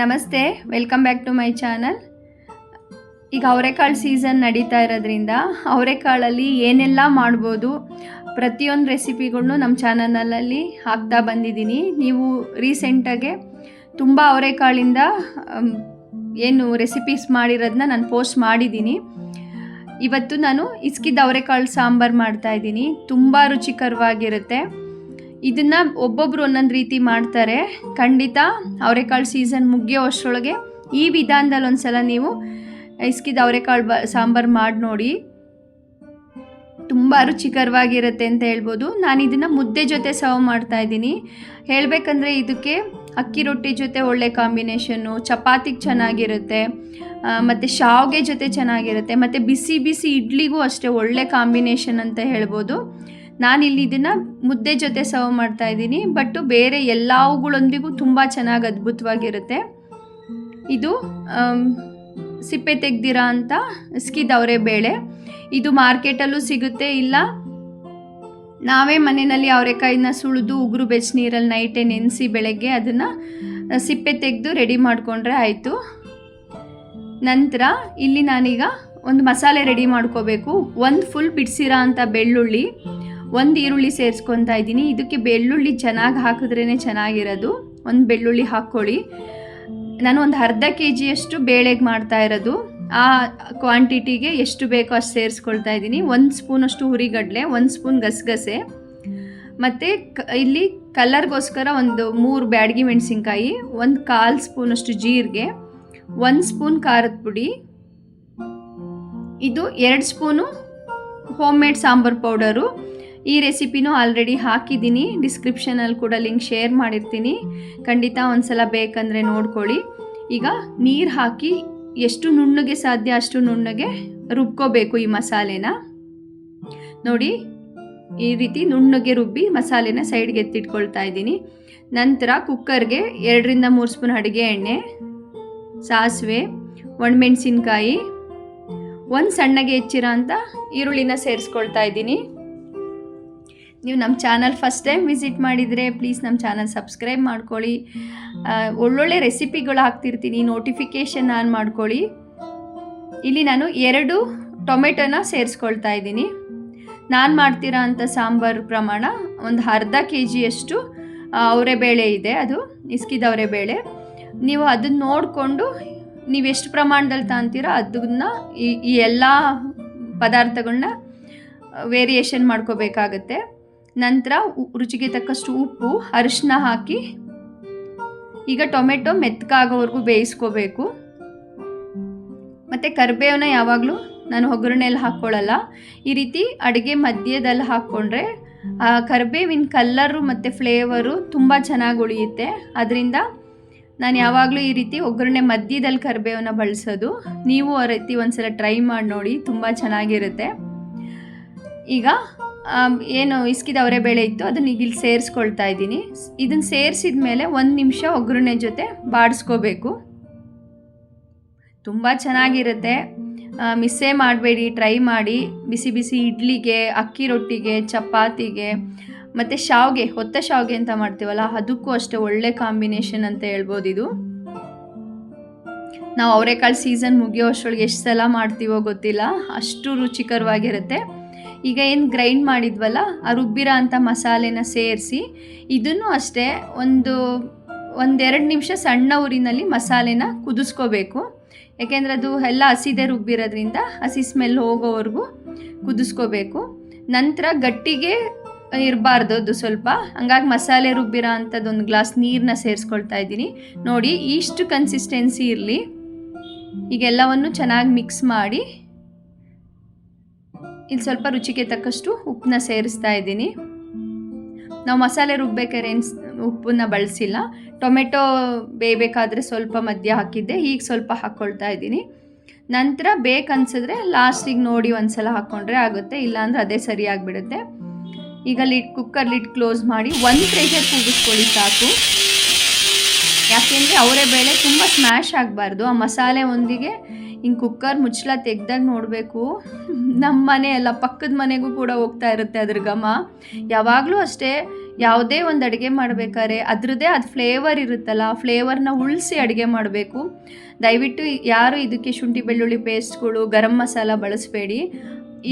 ನಮಸ್ತೆ welcome back to my channel ಈಗ ಅವರೆಕಾಳು ಸೀಸನ್ ನಡೀತಾ ಇರೋದ್ರಿಂದ ಅವರೆಕಾಳಲ್ಲಿ ಏನೆಲ್ಲ ಮಾಡ್ಬೋದು ಪ್ರತಿಯೊಂದು ರೆಸಿಪಿಗಳ್ನು ನಮ್ಮ ಚಾನಲಲ್ಲಿ ಹಾಕ್ತಾ ಬಂದಿದ್ದೀನಿ. ನೀವು ರೀಸೆಂಟಾಗೆ ತುಂಬ ಅವರೆಕಾಳಿಂದ ಏನು ರೆಸಿಪೀಸ್ ಮಾಡಿರೋದನ್ನ ನಾನು ಪೋಸ್ಟ್ ಮಾಡಿದ್ದೀನಿ. ಇವತ್ತು ನಾನು ಇಸ್ಕಿದ ಅವರೆಕಾಳು ಸಾಂಬಾರು ಮಾಡ್ತಾಯಿದ್ದೀನಿ ತುಂಬ ರುಚಿಕರವಾಗಿರುತ್ತೆ. ಇದನ್ನು ಒಬ್ಬೊಬ್ರು ಒಂದೊಂದು ರೀತಿ ಮಾಡ್ತಾರೆ. ಖಂಡಿತ ಅವರೆಕಾಳು ಸೀಸನ್ ಮುಗಿಯೋ ಅಷ್ಟರೊಳಗೆ ಈ ವಿಧಾನದಲ್ಲಿ ಒಂದ್ಸಲ ನೀವು ಇಸ್ಕಿದ ಅವರೆಕಾಳು ಬ, ಸಾಂಬಾರು ಮಾಡಿ ನೋಡಿ. ತುಂಬ ರುಚಿಕರವಾಗಿರುತ್ತೆ ಅಂತ ಹೇಳ್ಬೋದು. ನಾನು ಇದನ್ನು ಮುದ್ದೆ ಜೊತೆ ಸರ್ವ್ ಮಾಡ್ತಾ ಇದ್ದೀನಿ. ಹೇಳಬೇಕಂದ್ರೆ ಇದಕ್ಕೆ ಅಕ್ಕಿ ರೊಟ್ಟಿ ಜೊತೆ ಒಳ್ಳೆ ಕಾಂಬಿನೇಷನ್ನು ಚಪಾತಿಗೆ ಚೆನ್ನಾಗಿರುತ್ತೆ ಮತ್ತು ಶಾವಿಗೆ ಜೊತೆ ಚೆನ್ನಾಗಿರುತ್ತೆ, ಮತ್ತು ಬಿಸಿ ಬಿಸಿ ಇಡ್ಲಿಗೂ ಅಷ್ಟೇ ಒಳ್ಳೆ ಕಾಂಬಿನೇಷನ್ ಅಂತ ಹೇಳ್ಬೋದು. ನಾನಿಲ್ಲಿ ಇದನ್ನು ಮುದ್ದೆ ಜೊತೆ ಸರ್ವ್ ಮಾಡ್ತಾ ಇದ್ದೀನಿ ಬಟ್ಟು ಬೇರೆ ಎಲ್ಲವುಗಳೊಂದಿಗೂ ತುಂಬ ಚೆನ್ನಾಗಿ ಅದ್ಭುತವಾಗಿರುತ್ತೆ. ಇದು ಸಿಪ್ಪೆ ತೆಗ್ದಿರ ಅಂತ ಸ್ಕಿದವರೆ ಬೇಳೆ. ಇದು ಮಾರ್ಕೆಟಲ್ಲೂ ಸಿಗುತ್ತೆ, ಇಲ್ಲ ನಾವೇ ಮನೆಯಲ್ಲಿ ಅವರೆಕಾಯಿನ ಸುಳಿದು ಉಗುರು ಬೆಚ್ಚ ನೀರಲ್ಲಿ ನೈಟೇ ನೆನೆಸಿ ಬೆಳಗ್ಗೆ ಅದನ್ನು ಸಿಪ್ಪೆ ತೆಗೆದು ರೆಡಿ ಮಾಡಿಕೊಂಡ್ರೆ ಆಯಿತು. ನಂತರ ಇಲ್ಲಿ ನಾನೀಗ ಒಂದು ಮಸಾಲೆ ರೆಡಿ ಮಾಡ್ಕೋಬೇಕು. ಒಂದು ಫುಲ್ ಬಿಡಿಸಿರೋ ಅಂಥ ಬೆಳ್ಳುಳ್ಳಿ. ಒಂದು ಈರುಳ್ಳಿ ಸೇರಿಸ್ಕೊತಾ ಇದ್ದೀನಿ. ಇದಕ್ಕೆ ಬೆಳ್ಳುಳ್ಳಿ ಚೆನ್ನಾಗಿ ಹಾಕಿದ್ರೇ ಚೆನ್ನಾಗಿರೋದು. ಒಂದು ಬೆಳ್ಳುಳ್ಳಿ ಹಾಕ್ಕೊಳ್ಳಿ. ನಾನು ಒಂದು ಅರ್ಧ ಕೆ ಜಿಯಷ್ಟು ಬೇಳೆಗೆ ಮಾಡ್ತಾ ಇರೋದು. ಆ ಕ್ವಾಂಟಿಟಿಗೆ ಎಷ್ಟು ಬೇಕೋ ಅಷ್ಟು ಸೇರಿಸ್ಕೊಳ್ತಾ ಇದ್ದೀನಿ. ಒಂದು ಸ್ಪೂನಷ್ಟು ಹುರಿಗಡಲೆ, ಒಂದು ಸ್ಪೂನ್ ಗಸಗಸೆ. ಮತ್ತು ಕ ಇಲ್ಲಿ ಕಲರ್ಗೋಸ್ಕರ ಒಂದು ಮೂರು ಬ್ಯಾಡಗಿ ಮೆಣಸಿನ್ಕಾಯಿ, ಒಂದು ಕಾಲು ಸ್ಪೂನಷ್ಟು ಜೀರಿಗೆ, ಒಂದು ಸ್ಪೂನ್ ಖಾರದ ಪುಡಿ. ಇದು ಎರಡು spoon home made sambar powder. ಈ ರೆಸಿಪಿನೂ ಆಲ್ರೆಡಿ ಹಾಕಿದ್ದೀನಿ. ಡಿಸ್ಕ್ರಿಪ್ಷನಲ್ಲಿ ಕೂಡ ಲಿಂಕ್ ಶೇರ್ ಮಾಡಿರ್ತೀನಿ. ಖಂಡಿತ ಒಂದ್ಸಲ ಬೇಕಂದರೆ ನೋಡ್ಕೊಳ್ಳಿ. ಈಗ ನೀರು ಹಾಕಿ ಎಷ್ಟು ನುಣ್ಣಗೆ ಸಾಧ್ಯ ಅಷ್ಟು ನುಣ್ಣಗೆ ರುಬ್ಕೋಬೇಕು ಈ ಮಸಾಲೆನ. ನೋಡಿ, ಈ ರೀತಿ ನುಣ್ಣಗೆ ರುಬ್ಬಿ ಮಸಾಲೆನ ಸೈಡ್ಗೆ ಎತ್ತಿಟ್ಕೊಳ್ತಾ ಇದ್ದೀನಿ. ನಂತರ ಕುಕ್ಕರ್ಗೆ ಎರಡರಿಂದ ಮೂರು ಸ್ಪೂನ್ ಅಡುಗೆ ಎಣ್ಣೆ, ಸಾಸಿವೆ, ಒಣಮೆಣಸಿನ್ಕಾಯಿ, ಒಂದು ಸಣ್ಣಗೆ ಹೆಚ್ಚಿರೋ ಅಂತ ಈರುಳ್ಳಿನ ಸೇರಿಸ್ಕೊಳ್ತಾ ಇದ್ದೀನಿ. ನೀವು ನಮ್ಮ ಚಾನಲ್ ಫಸ್ಟ್ ಟೈಮ್ ವಿಸಿಟ್ ಮಾಡಿದರೆ ಪ್ಲೀಸ್ ನಮ್ಮ ಚಾನಲ್ ಸಬ್ಸ್ಕ್ರೈಬ್ ಮಾಡ್ಕೊಳ್ಳಿ. ಒಳ್ಳೊಳ್ಳೆ ರೆಸಿಪಿಗಳು ಹಾಕ್ತಿರ್ತೀನಿ ನೋಟಿಫಿಕೇಷನ್ ಆನ್ ಮಾಡ್ಕೊಳ್ಳಿ. ಇಲ್ಲಿ ನಾನು ಎರಡು ಟೊಮೆಟೊನ ಸೇರಿಸ್ಕೊಳ್ತಾ ಇದ್ದೀನಿ. ನಾನು ಮಾಡ್ತೀರಾ ಅಂಥ ಸಾಂಬಾರು ಪ್ರಮಾಣ ಒಂದು ಅರ್ಧ ಕೆ ಜಿಯಷ್ಟು ಅವರೆಬೇಳೆ ಇದೆ ಅದು, ಇಸ್ಕಿದ ಬೇಳೆ ನೀವು ಅದನ್ನು ನೋಡಿಕೊಂಡು ನೀವು ಎಷ್ಟು ಪ್ರಮಾಣದಲ್ಲಿ ತಾಂತೀರೋ ಅದನ್ನ ಈ ಈ ಎಲ್ಲ ಪದಾರ್ಥಗಳನ್ನ ವೇರಿಯೇಷನ್ ಮಾಡ್ಕೋಬೇಕಾಗತ್ತೆ. ನಂತರ ರುಚಿಗೆ ತಕ್ಕಷ್ಟು ಉಪ್ಪು ಅರಿಶಿನ ಹಾಕಿ ಈಗ ಟೊಮೆಟೊ ಮೆತ್ತಗಾಗೋವರೆಗೂ ಬೇಯಿಸ್ಕೋಬೇಕು. ಮತ್ತು ಕರಿಬೇವನ್ನ ಯಾವಾಗಲೂ ನಾನು ಒಗ್ಗರಣೆಯಲ್ಲಿ ಹಾಕ್ಕೊಳ್ಳಲ್ಲ. ಈ ರೀತಿ ಅಡುಗೆ ಮಧ್ಯದಲ್ಲಿ ಹಾಕ್ಕೊಂಡ್ರೆ ಕರಿಬೇವಿನ ಕಲ್ಲರು ಮತ್ತು ಫ್ಲೇವರು ತುಂಬ ಚೆನ್ನಾಗಿ ಉಳಿಯುತ್ತೆ. ಅದರಿಂದ ನಾನು ಯಾವಾಗಲೂ ಈ ರೀತಿ ಒಗ್ಗರಣೆ ಮಧ್ಯದಲ್ಲಿ ಕರಿಬೇವನ್ನ ಬಳಸೋದು. ನೀವು ಆ ರೀತಿ ಒಂದ್ಸಲ ಟ್ರೈ ಮಾಡಿ ನೋಡಿ, ತುಂಬ ಚೆನ್ನಾಗಿರುತ್ತೆ. ಈಗ ಏನು ಇಸ್ಕಿದ ಅವರೇ ಬೇಳೆ ಇತ್ತು, ಅದನ್ನ ಈಗ ಇಲ್ಲಿ ಸೇರಿಸ್ಕೊಳ್ತಾ ಇದ್ದೀನಿ. ಇದನ್ನು ಸೇರಿಸಿದ ಮೇಲೆ ಒಂದು ನಿಮಿಷ ಒಗ್ಗರಣೆ ಜೊತೆ ಬಾಡಿಸ್ಕೋಬೇಕು. ತುಂಬ ಚೆನ್ನಾಗಿರುತ್ತೆ. ಮಿಸ್ಸೇ ಮಾಡಬೇಡಿ, ಟ್ರೈ ಮಾಡಿ. ಬಿಸಿ ಬಿಸಿ ಇಡ್ಲಿಗೆ, ಅಕ್ಕಿ ರೊಟ್ಟಿಗೆ, ಚಪಾತಿಗೆ, ಮತ್ತು ಶಾವ್ಗೆ, ಹೊತ್ತ ಶಾವ್ಗೆ ಅಂತ ಮಾಡ್ತೀವಲ್ಲ, ಅದಕ್ಕೂ ಅಷ್ಟೇ ಒಳ್ಳೆ ಕಾಂಬಿನೇಷನ್ ಅಂತ ಹೇಳ್ಬೋದು ಇದು. ನಾವು ಅವರೆಕಾಳು ಸೀಸನ್ ಮುಗಿಯೋ ಅಷ್ಟರೊಳಗೆ ಎಷ್ಟು ಸಲ ಮಾಡ್ತೀವೋ ಗೊತ್ತಿಲ್ಲ. ಅಷ್ಟು ರುಚಿಕರವಾಗಿರುತ್ತೆ. ಈಗ ಏನು ಗ್ರೈಂಡ್ ಮಾಡಿದ್ವಲ್ಲ, ಆ ರುಬ್ಬಿರೋ ಅಂಥ ಮಸಾಲೆನ ಸೇರಿಸಿ, ಇದನ್ನು ಅಷ್ಟೇ ಒಂದು, ಒಂದೆರಡು ನಿಮಿಷ ಸಣ್ಣ ಊರಿನಲ್ಲಿ ಮಸಾಲೆನ ಕುದಿಸ್ಕೋಬೇಕು. ಯಾಕೆಂದರೆ ಅದು ಎಲ್ಲ ಹಸಿದೆ ರುಬ್ಬಿರೋದ್ರಿಂದ, ಹಸಿ ಸ್ಮೆಲ್ ಹೋಗೋವರೆಗೂ ಕುದಿಸ್ಕೋಬೇಕು. ನಂತರ ಗಟ್ಟಿಗೆ ಇರಬಾರ್ದು ಅದು ಸ್ವಲ್ಪ. ಹಂಗಾಗಿ ಮಸಾಲೆ ರುಬ್ಬಿರೋ ಅಂಥದ್ದು ಒಂದು ಗ್ಲಾಸ್ ನೀರನ್ನ ಸೇರಿಸ್ಕೊಳ್ತಾ ಇದ್ದೀನಿ. ನೋಡಿ ಇಷ್ಟು ಕನ್ಸಿಸ್ಟೆನ್ಸಿ ಇರಲಿ. ಈಗೆಲ್ಲವನ್ನು ಚೆನ್ನಾಗಿ ಮಿಕ್ಸ್ ಮಾಡಿ ಇಲ್ಲಿ ಸ್ವಲ್ಪ ರುಚಿಗೆ ತಕ್ಕಷ್ಟು ಉಪ್ಪನ್ನ ಸೇರಿಸ್ತಾ ಇದ್ದೀನಿ. ನಾವು ಮಸಾಲೆ ರುಬ್ಬೇಕಾದ್ರೆ ಏನು ಉಪ್ಪನ್ನ ಬಳಸಿಲ್ಲ. ಟೊಮೆಟೊ ಬೇಯಬೇಕಾದ್ರೆ ಸ್ವಲ್ಪ ಮಧ್ಯ ಹಾಕಿದ್ದೆ, ಈಗ ಸ್ವಲ್ಪ ಹಾಕ್ಕೊಳ್ತಾ ಇದ್ದೀನಿ. ನಂತರ ಬೇಕನ್ಸಿದ್ರೆ ಲಾಸ್ಟಿಗೆ ನೋಡಿ ಒಂದ್ಸಲ ಹಾಕ್ಕೊಂಡ್ರೆ ಆಗುತ್ತೆ, ಇಲ್ಲಾಂದರೆ ಅದೇ ಸರಿಯಾಗಿಬಿಡುತ್ತೆ ಈಗ ಲಿಡ್ ಕುಕ್ಕರ್ ಲಿಡ್ ಕ್ಲೋಸ್ ಮಾಡಿ ಒಂದು ಪ್ರೆಷರ್ ಕೂಗಿಸ್ಕೊಳ್ಳಿ ಸಾಕು. ಯಾಕೆಂದರೆ ಅವರೇ ಬೇಳೆ ತುಂಬ ಸ್ಮ್ಯಾಶ್ ಆಗಬಾರ್ದು. ಆ ಮಸಾಲೆ ಒಂದಿಗೆ ಹಿಂಗೆ ಕುಕ್ಕರ್ ಮುಚ್ಚಳ ತೆಗ್ದಾಗ ನೋಡಬೇಕು. ನಮ್ಮ ಮನೆ ಪಕ್ಕದ ಮನೆಗೂ ಕೂಡ ಹೋಗ್ತಾ ಇರುತ್ತೆ ಅದ್ರ ಘಮ. ಯಾವಾಗಲೂ ಅಷ್ಟೇ ಯಾವುದೇ ಒಂದು ಅಡುಗೆ ಮಾಡಬೇಕಾದ್ರೆ ಅದರದ್ದೇ ಅದು ಫ್ಲೇವರ್ ಇರುತ್ತಲ್ಲ, ಆ ಫ್ಲೇವರ್ನ ಉಳಿಸಿ ಅಡುಗೆ ಮಾಡಬೇಕು. ದಯವಿಟ್ಟು ಯಾರು ಇದಕ್ಕೆ ಶುಂಠಿ ಬೆಳ್ಳುಳ್ಳಿ ಪೇಸ್ಟ್ಗಳು ಗರಂ ಮಸಾಲ ಬಳಸಬೇಡಿ.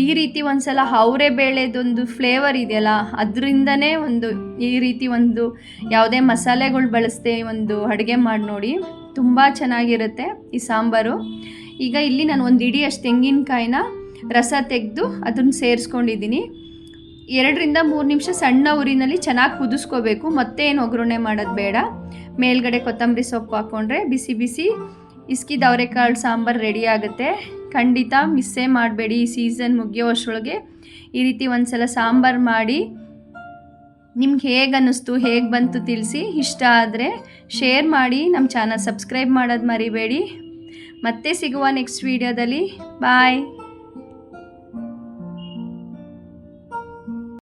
ಈ ರೀತಿ ಒಂದ್ಸಲ ಅವರೇ ಬೇಳೆದೊಂದು ಫ್ಲೇವರ್ ಇದೆಯಲ್ಲ, ಅದರಿಂದನೇ ಒಂದು ಈ ರೀತಿ ಒಂದು ಯಾವುದೇ ಮಸಾಲೆಗಳು ಬಳಸದೆ ಒಂದು ಅಡುಗೆ ಮಾಡಿ ನೋಡಿ. ತುಂಬ ಚೆನ್ನಾಗಿರುತ್ತೆ ಈ ಸಾಂಬಾರು. ಈಗ ಇಲ್ಲಿ ನಾನು ಒಂದು ಇಡೀ ಅಷ್ಟು ತೆಂಗಿನಕಾಯಿನ ರಸ ತೆಗೆದು ಅದನ್ನು ಸೇರಿಸ್ಕೊಂಡಿದ್ದೀನಿ. ಎರಡರಿಂದ ಮೂರು ನಿಮಿಷ ಸಣ್ಣ ಉರಿನಲ್ಲಿ ಚೆನ್ನಾಗಿ ಕುದಿಸ್ಕೋಬೇಕು, ಮತ್ತೆ ಏನು ಒಗ್ಗರಣೆ ಮಾಡೋದು ಬೇಡ. ಮೇಲ್ಗಡೆ ಕೊತ್ತಂಬರಿ ಸೊಪ್ಪು ಹಾಕ್ಕೊಂಡ್ರೆ ಬಿಸಿ ಬಿಸಿ ಇಸ್ಕಿದ ಅವರೆಕಾಳು ಸಾಂಬಾರು ರೆಡಿ ಆಗುತ್ತೆ. ಖಂಡಿತ ಮಿಸ್ಸೇ ಮಾಡಬೇಡಿ, ಈ ಸೀಸನ್ ಮುಗಿಯೋ ಅಷ್ಟರೊಳಗೆ. ಈ ರೀತಿ ಒಂದು ಸಲ ಸಾಂಬಾರು ಮಾಡಿ, ನಿಮ್ಗೆ ಹೇಗೆ ಅನ್ನಿಸ್ತು, ಹೇಗೆ ಬಂತು ತಿಳಿಸಿ. ಇಷ್ಟ ಆದರೆ ಶೇರ್ ಮಾಡಿ ನಮ್ಮ ಚಾನಲ್ ಸಬ್ಸ್ಕ್ರೈಬ್ ಮಾಡೋದು ಮರಿಬೇಡಿ. ಮತ್ತೆ ಸಿಗುವ ನೆಕ್ಸ್ಟ್ ವೀಡಿಯೋದಲ್ಲಿ ಬಾಯ್